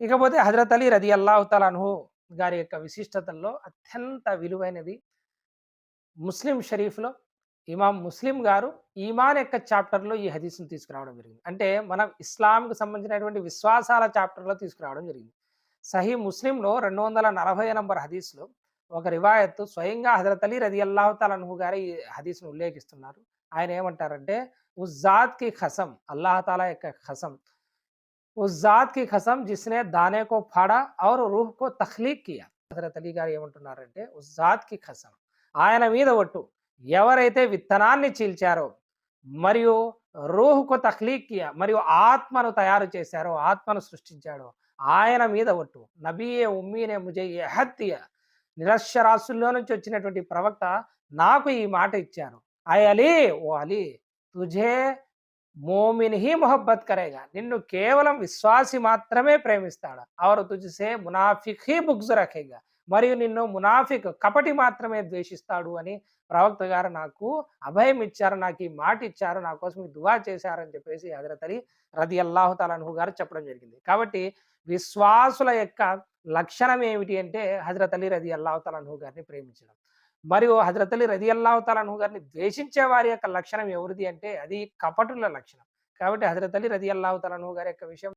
ఇకపోతే హజరత్ అలీ రది అల్లాహుతలాన్హు గారి యొక్క విశిష్టతల్లో అత్యంత విలువైనది. ముస్లిం షరీఫ్లో ఇమాం ముస్లిం గారు ఈమాన్ యొక్క చాప్టర్లో ఈ హదీస్ను తీసుకురావడం జరిగింది. అంటే మన ఇస్లాంకు సంబంధించినటువంటి విశ్వాసాల చాప్టర్లో తీసుకురావడం జరిగింది. సహీ ముస్లింలో రెండు వందల నలభై నంబర్ హదీస్లో ఒక రివాయత్తు స్వయంగా హజరత్ అలీ రది అల్లాహతాలన్హు గారి ఈ హదీస్ను ఉల్లేఖిస్తున్నారు. ఆయన ఏమంటారంటే ఉజాద్కి ఖసం అల్లాహ్తాలా యొక్క ఖసం ఉస్ జాత్కి కసం జిస్నే దానే కో ఫాడా ఔర్ రూహ్ కో తఖ్లీక్ కియా హజరత్ అలీ గారు ఏమంటున్నారంటే ఉస్ జాత్కి కసం ఆయన మీద ఒట్టు। ఎవరైతే విత్తనాన్ని చీల్చారో మరియు రూహుకు తఖ్లీక్ కియా మరియు ఆత్మను తయారు చేశారో ఆత్మను సృష్టించాడో ఆయన మీద ఒట్టు. నబీయే ఉమ్మీనే ముజే ఎహత్య నిరక్షరాసుల్లో నుంచి వచ్చినటువంటి ప్రవక్త నాకు ఈ మాట ఇచ్చారు. అయలీ ఓ అలీ తుజే మోమిన్ హీ మొహబ్బత్ కరేగా. నిన్ను కేవలం విశ్వాసి మాత్రమే ప్రేమిస్తాడు? అవరు తుజిసే మునాఫిక్ హీ బుగ్జు రఖేగా. మరియు నిన్ను మునాఫిక్ కపటి మాత్రమే ద్వేషిస్తాడు అని ప్రవక్త గారు నాకు అభయం ఇచ్చారు నాకు ఈ మాట ఇచ్చారు నా కోసం ఈ దువా చేశారని చెప్పేసి హజరత్ అలీ రది అల్లాహు తాలన్హు గారు చెప్పడం జరిగింది. కాబట్టి విశ్వాసుల యొక్క లక్షణం ఏమిటి అంటే హజరత్ అలీ రది అల్లాహు తాలన్హు గారిని ప్రేమించడం. మరియు హజరత్ అలీ రది అల్లాహు గారిని ద్వేషించే వారి యొక్క లక్షణం ఎవరిది అంటే అది కపటుల లక్షణం. కాబట్టి హజరత్ అలీ రది అల్లాహు గారి యొక్క విషయం